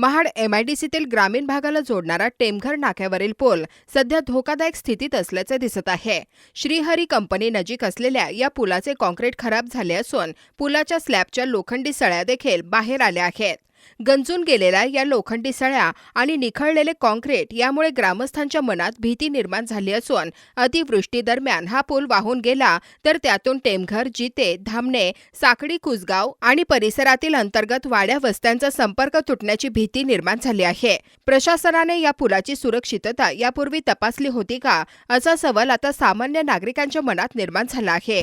महाड एमआयडीसीतील ग्रामीण भागाला जोडणारा टेमघर नाक्यावरील पूल सध्या धोकादायक स्थितीत असल्याचे दिसत आहे. श्रीहरी कंपनी नजीक असलेल्या या पुलाचे कॉन्क्रीट खराब झाले असून पुलाच्या स्लॅबच्या लोखंडी सळ्या देखील बाहेर आल्या आहेत. गंजून गेलेल्या या लोखंडी सळ्या आणि निखळलेले कॉन्क्रीट यामुळे ग्रामस्थांच्या मनात भीती निर्माण झाली असून अतिवृष्टीदरम्यान हा पूल वाहून गेला तर त्यातून टेमघर जिते धामणे साकडी कुसगाव आणि परिसरातील अंतर्गत वाड्या वस्त्यांचा संपर्क तुटण्याची भीती निर्माण झाली आहे. प्रशासनाने या पुलाची सुरक्षितता यापूर्वी तपासली होती का असा सवाल आता सामान्य नागरिकांच्या मनात निर्माण झाला आहे.